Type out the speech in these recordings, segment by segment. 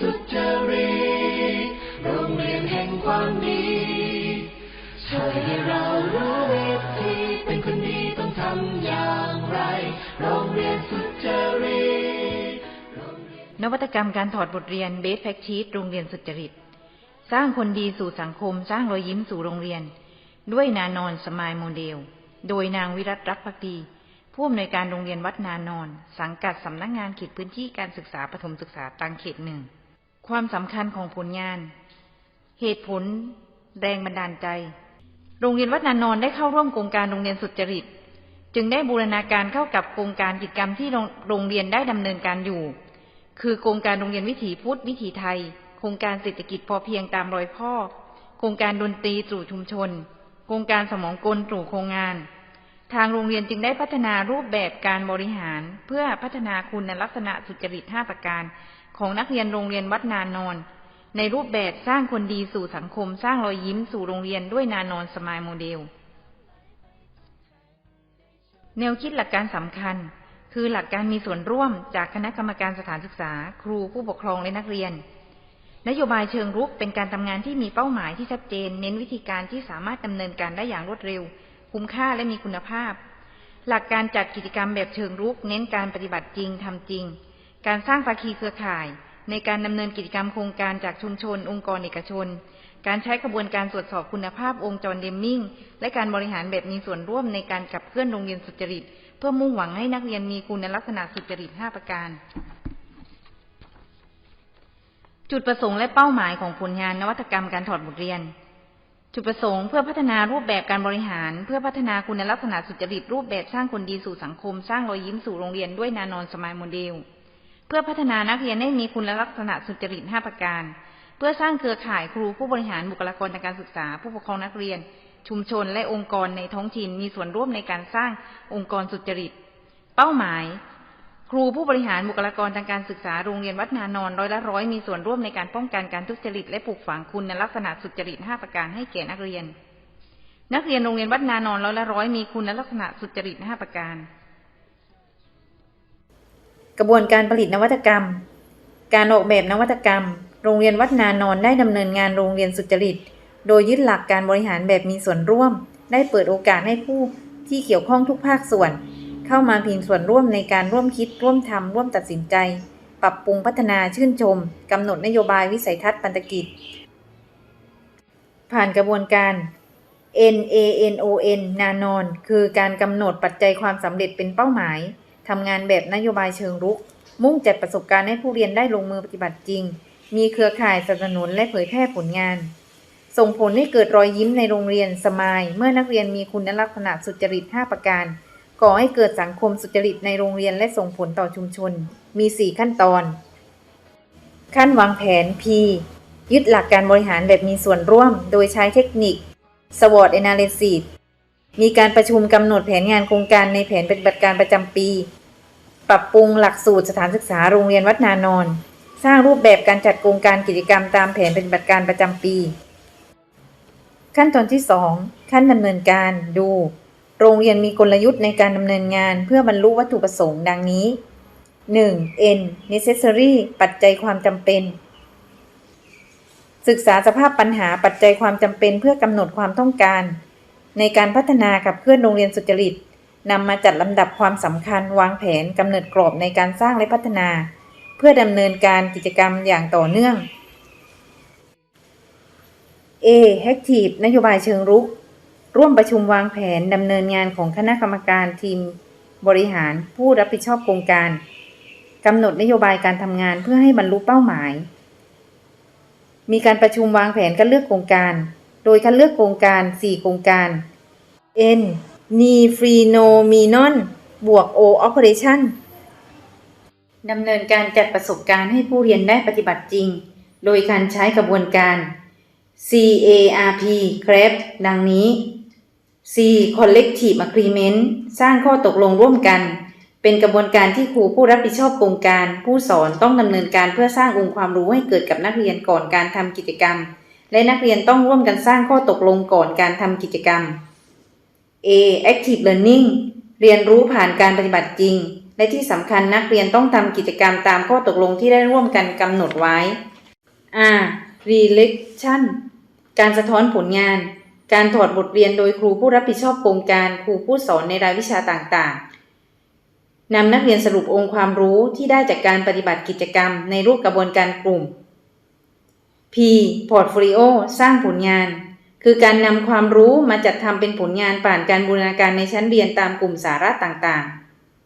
สุจริตโรงเรียนแห่งความดีช่วยให้เรารู้วิธีเป็นคนดีต้องทำอย่างไรโรงเรียนสุจริตนวัตกรรมการถอดบทเรียน Best Practice โรงเรียนสุจริต สร้างคนดีสู่สังคม สร้างรอยยิ้มสู่โรงเรียน ด้วยนานอนสมายโมเดล โดยนางวิรัตรักภักดีผู้อำนวยการโรงเรียนวัดนานอน สังกัดสำนักงานเขตพื้นที่การศึกษาปฐมศึกษาตังเขตหนึ่ง ความสำคัญของผลงาน เหตุผล แรงบันดาลใจ โรงเรียนวัดนานอนได้เข้าร่วมโครงการโรงเรียนสุจริต จึงได้บูรณาการเข้ากับโครงการกิจกรรมที่โรงโรงเรียนได้ดำเนินการอยู่ คือโครงการโรงเรียนวิถีพุทธวิถีไทย โครงการเศรษฐกิจพอเพียงตามรอยพ่อ โครงการดนตรีสู่ชุมชน โครงการสมองกลสู่โครงงาน ทางโรงเรียนจึงได้พัฒนารูปแบบการบริหาร เพื่อพัฒนาคุณลักษณะสุจริต5ประการ ของนักเรียนโรงเรียนวัดนานอน ในรูปแบบสร้างคนดีสู่สังคม สร้างรอยยิ้มสู่โรงเรียนด้วยนานอนสมายโมเดล แนวคิดหลักการสำคัญ คือหลักการมีส่วนร่วมจากคณะกรรมการสถานศึกษา ครูผู้ปกครองและนักเรียน นโยบายเชิงรุกเป็นการทำงานที่มีเป้าหมายที่ชัดเจน เน้นวิธีการที่สามารถดำเนินการได้อย่างรวดเร็ว คุ้มค่าและมีคุณภาพ หลักการจัดกิจกรรมแบบเชิงรุก เน้นการปฏิบัติจริงทำจริง การสร้างภาคีเครือข่าย ในการดำเนินกิจกรรมโครงการจากชุมชน องค์กรเอกชน การใช้กระบวนการตรวจสอบคุณภาพองค์จรเดมมิ่ง และการบริหารแบบมีส่วนร่วมในการขับเคลื่อนโรงเรียนสุจริต เพื่อมุ่งหวังให้นักเรียนมีคุณลักษณะสุจริต 5 ประการ จุดประสงค์และเป้าหมายของผลงานนวัตกรรมการถอดบทเรียน จุดประสงค์เพื่อพัฒนารูปแบบการบริหาร เพื่อพัฒนาคุณลักษณะสุจริตรูปแบบสร้างคนดีสู่สังคม สร้างรอยยิ้มสู่โรงเรียนด้วยนานอนสมายโมเดล เพื่อพัฒนานักเรียนให้มีคุณลักษณะสุจริต 5 ประการ เพื่อสร้างเครือข่ายครูผู้บริหารบุคลากรทางการศึกษา ผู้ปกครองนักเรียน ชุมชนและองค์กรในท้องถิ่นมีส่วนร่วมในการสร้างองค์กรสุจริต เป้าหมาย ครูผู้บริหารบุคลากรทางการศึกษาโรงเรียนวัดนานอนร้อยละร้อยมีส่วนร่วมในการป้องกันการทุจริตและปลูกฝังคุณลักษณะสุจริต 5 ประการให้แก่นักเรียน นักเรียนโรงเรียนวัดนานอนร้อยละร้อยมีคุณลักษณะสุจริต 5 ประการ กระบวนการผลิตนวัตกรรม การออกแบบนวัตกรรม โรงเรียนวัดนานอนได้ดำเนินงานโรงเรียนสุจริต โดยยึดหลักการบริหารแบบมีส่วนร่วม ได้เปิดโอกาสให้ผู้ที่เกี่ยวข้องทุกภาคส่วน เข้ามามีส่วนร่วมในการร่วมคิดร่วมทำร่วมตัดสินใจ ปรับปรุงพัฒนาชื่นชมกำหนดนโยบายวิสัยทัศน์ปันตกิจ ผ่านกระบวนการ NANON นานอนคือการกำหนดปัจจัยความสำเร็จเป็นเป้าหมายทำงานแบบนโยบายเชิงรุก มุ่งจัดประสบการณ์ให้ผู้เรียนได้ลงมือปฏิบัติจริง มีเครือข่ายสนับสนุนและเผยแพร่ผลงาน ส่งผลให้เกิดรอยยิ้มในโรงเรียนสมายเมื่อนักเรียนมีคุณลักษณะสุจริต 5 ประการ ก่อให้เกิดสังคมสุจริตในโรงเรียนและส่งผลต่อชุมชน มี 4 ขั้นตอน ขั้นวางแผน P ยึดหลักการบริหารแบบมีส่วนร่วม โดยใช้เทคนิค SWOT Analysis มีการประชุมกำหนดแผนงานโครงการในแผนปฏิบัติการประจำปี ปรับปรุงหลักสูตรสถานศึกษาโรงเรียนวัดนานอน สร้างรูปแบบการจัดโครงการกิจกรรมตามแผนปฏิบัติการประจำปี ขั้นตอนที่ 2 ขั้นดำเนินการดู โรงเรียนมีกลยุทธ์ในการดำเนินงานเพื่อบรรลุวัตถุประสงค์ดังนี้ 1. N necessary ปัจจัยความจำเป็น ศึกษาสภาพปัญหาปัจจัยความจำเป็นเพื่อกำหนดความต้องการ ในการพัฒนาขับเคลื่อนโรงเรียนสุจริตนำมาจัดลำดับความสำคัญวางแผนกำเนิดกรอบในการสร้างและพัฒนา เพื่อดำเนินการกิจกรรมอย่างต่อเนื่อง A Active นโยบายเชิงรุก ร่วมประชุมวางแผนดำเนินงานของคณะกรรมการทีมบริหารผู้รับผิดชอบโครงการกำหนดนโยบายการทำงานเพื่อให้บรรลุเป้าหมาย มีการประชุมวางแผนคัดเลือกโครงการ โดยคัดเลือกโครงการ 4 โครงการ N n e f r e n o m i n o n บวก O Operation ดำเนินการจัดประสบการณ์ให้ผู้เรียนได้ปฏิบัติจริง โดยการใช้กระบวนการ CARP CREP ดังนี้ C Collective Agreement สร้างข้อตกลงร่วมกัน เป็นกระบวนการที่ครูผู้รับผิดชอบโครงการ ผู้สอนต้องดำเนินการเพื่อสร้างองค์ความรู้ให้เกิดกับนักเรียนก่อนการทำกิจกรรม และนักเรียนต้องร่วมกันสร้างข้อตกลงก่อนการทำกิจกรรม A Active Learning เรียนรู้ผ่านการปฏิบัติจริง และที่สำคัญนักเรียนต้องทำกิจกรรมตามข้อตกลงที่ได้ร่วมกันกำหนดไว้ R Reflection การสะท้อนผลงาน การถอดบทเรียนโดยครูผู้รับผิดชอบโครงการครูผู้สอนในรายวิชาต่างๆนำนักเรียนสรุปองค์ความรู้ที่ได้จากการปฏิบัติกิจกรรมในรูปกระบวนการกลุ่ม P Portfolio สร้างผลงาน คือการนำความรู้มาจัดทำเป็นผลงานผ่านการบูรณาการในชั้นเรียนตามกลุ่มสาระต่าง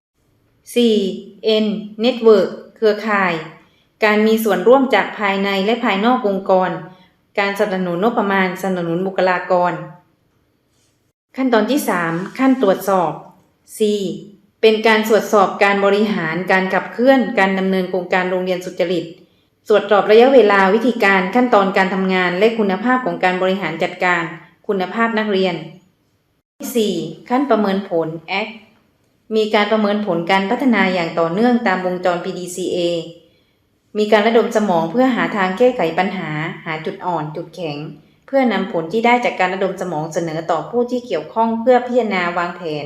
ๆ 4. N Network เครือข่าย การมีส่วนร่วมจากภายในและภายนอกองค์กร การสนับสนุนงบประมาณสนับสนุนบุคลากร ขั้นตอนที่ 3 ขั้นตรวจสอบ C เป็นการตรวจสอบการบริหารการขับเคลื่อนการดำเนินโครงการโรงเรียนสุจริตตรวจสอบระยะเวลาวิธีการขั้นตอนการทำงานและคุณภาพของการบริหารจัดการ คุณภาพนักเรียน 4. ขั้นประเมินผล Act มีการประเมินผลการพัฒนาอย่างต่อเนื่องตามวงจร PDCA มีการระดมสมองเพื่อหาทางแก้ไขปัญหา หาจุดอ่อน จุดแข็ง เพื่อนำผลที่ได้จากการระดมสมองเสนอต่อผู้ที่เกี่ยวข้องเพื่อพิจารณาวางแผน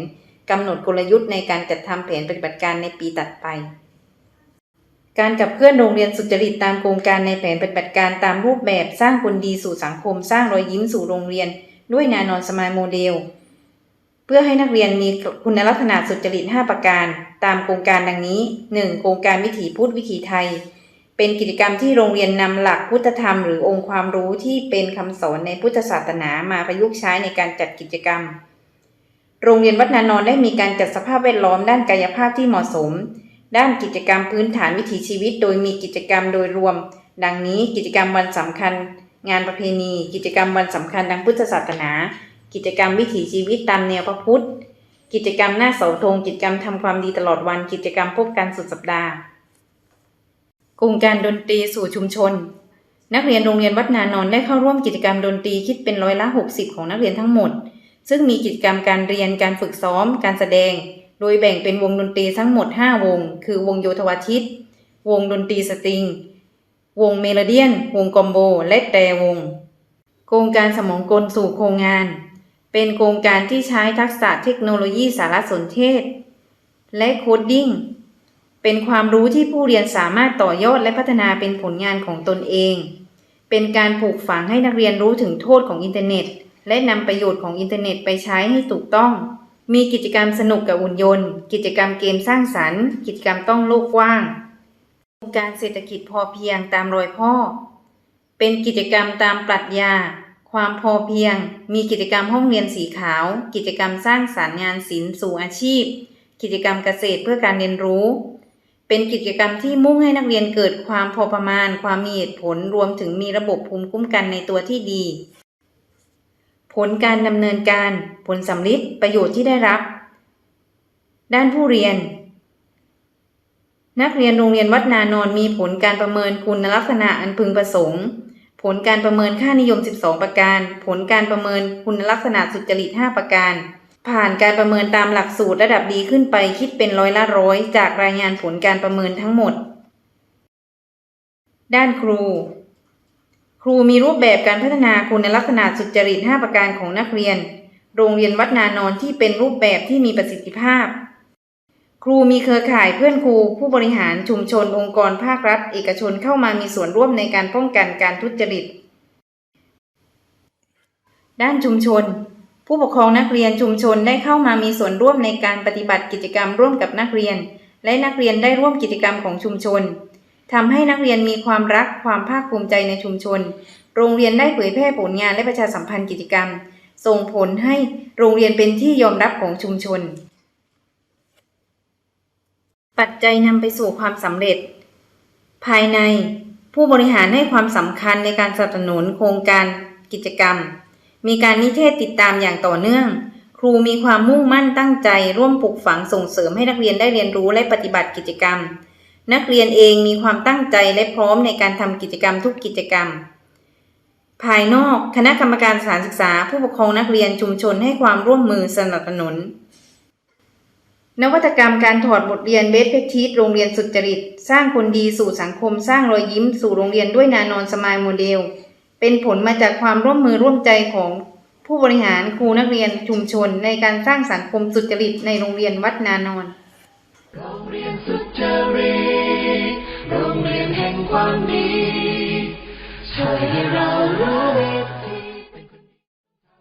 กำหนดกลยุทธ์ในการจัดทำแผนปฏิบัติการในปีตัดไป การขับเคลื่อนโรงเรียนสุจริตตามโครงการในแผนปฏิบัติการตามรูปแบบสร้างคนดีสู่สังคม สร้างรอยยิ้มสู่โรงเรียน ด้วยนานอนสมายโมเดล เพื่อให้นักเรียนมีคุณลักษณะสุจริต 5 ประการ ตามโครงการดังนี้ 1. โครงการวิถีพุทธวิถีไทย เป็นกิจกรรมที่โรงเรียนนำหลักพุทธธรรมหรือองค์ความรู้ที่เป็นคำสอนในพุทธศาสนามาประยุกต์ใช้ในการจัดกิจกรรม โรงเรียนวัดนานอนได้มีการจัดสภาพแวดล้อมด้านกายภาพที่เหมาะสม ด้านกิจกรรมพื้นฐานวิถีชีวิต โดยมีกิจกรรมโดยรวม ดังนี้กิจกรรมวันสำคัญ งานประเพณี กิจกรรมวันสำคัญทางพุทธศาสนา กิจกรรมวิถีชีวิตตามแนวพระพุทธ กิจกรรมหน้าเสาธงกิจกรรมทำความดีตลอดวัน กิจกรรมพบกันสุดสัปดาห์ โครงการดนตรีสู่ชุมชน นักเรียนโรงเรียนวัดนานอนได้เข้าร่วมกิจกรรมดนตรีคิดเป็นร้อยละ 60 ของนักเรียนทั้งหมด ซึ่งมีกิจกรรมการเรียนการฝึกซ้อม การแสดง โดยแบ่งเป็นวงดนตรีทั้งหมด 5 วง คือวงโยธวาทิต วงดนตรีสตริง วงเมโลเดียน วงกอมโบ และแต่วง โครงการสมองกลสู่โครงงาน เป็นโครงการที่ใช้ทักษะเทคโนโลยีสารสนเทศ และโคดดิ้ง เป็นความรู้ที่ผู้เรียนสามารถต่อยอดและพัฒนาเป็นผลงานของตนเอง เป็นการปลูกฝังให้นักเรียนรู้ถึงโทษของอินเทอร์เน็ต และนำประโยชน์ของอินเทอร์เน็ตไปใช้ให้ถูกต้อง มีกิจกรรมสนุกกับหุ่นยนต์ กิจกรรมเกมสร้างสรรค์ กิจกรรมต้องโลกกว้างโครงการเศรษฐกิจพอเพียงตามรอยพ่อ เป็นกิจกรรมตามปรัชญา ความพอเพียง มีกิจกรรมห้องเรียนสีขาว กิจกรรมสร้างสารรค์งานศิลป์สู่อาชีพ กิจกรรมเกษตรเพื่อการเรียนรู้ เป็นกิจกรรมที่มุ่งให้นักเรียนเกิดความพอประมาณ ความมีเหตุผลรวมถึงมีระบบภูมิคุ้มกันในตัวที่ดี ผลการดำเนินการผลสำลิดประโยชน์ที่ได้รับ ด้านผู้เรียน นักเรียนโรงเรียนวัดนานอนมีผลการประเมินคุณลักษณะอันพึงประสงค์ ผลการประเมินค่านิยม 12 ประการ ผลการประเมินคุณลักษณะสุจริต 5 ประการ ผ่านการประเมินตามหลักสูตรระดับดีขึ้นไปคิดเป็นร้อยละร้อยจากรายงานผลการประเมินทั้งหมด ด้านครู ครูมีรูปแบบการพัฒนาคุณลักษณะสุจริต 5 ประการของนักเรียน โรงเรียนวัดนานอนที่เป็นรูปแบบที่มีประสิทธิภาพ ครูมีเครือข่ายเพื่อนครู ผู้บริหารชุมชนองค์กรภาครัฐ เอกชนเข้ามามีส่วนร่วมในการป้องกันการทุจริต ด้านชุมชน ผู้ปกครองนักเรียนชุมชนได้เข้ามามีส่วนร่วมในการปฏิบัติกิจกรรมร่วมกับนักเรียน และนักเรียนได้ร่วมกิจกรรมของชุมชนทำให้นักเรียนมีความรักความภาคภูมิใจในชุมชน โรงเรียนได้เผยแพร่ผลงานและประชาสัมพันธ์กิจกรรม ส่งผลให้โรงเรียนเป็นที่ยอมรับของชุมชน ปัจจัยนำไปสู่ความสำเร็จ ภายใน ผู้บริหารให้ความสำคัญในการสนับสนุนโครงการกิจกรรม มีการนิเทศติดตามอย่างต่อเนื่อง ครูมีความมุ่งมั่นตั้งใจ ร่วมปลูกฝังส่งเสริมให้นักเรียนได้เรียนรู้และปฏิบัติกิจกรรม นักเรียนเองมีความตั้งใจและพร้อมในการทำกิจกรรมทุกกิจกรรม ภายนอกคณะกรรมการสถานศึกษา ผู้ปกครองนักเรียนชุมชนให้ความร่วมมือสนับสนุนนวัตกรรมการถอดบทเรียนเบสเพทีสโรงเรียนสุจริต สร้างคนดีสู่สังคม สร้างรอยยิ้มสู่โรงเรียนด้วยนานอนสมายโมเดล เป็นผลมาจากความร่วมมือร่วมใจของผู้บริหารครูนักเรียนชุมชน ในการสร้างสังคมสุจริตในโรงเรียนวัดนานอนโรงเรียนสุจริตโรงเรียนแห่งความดีช่วยให้เรารู้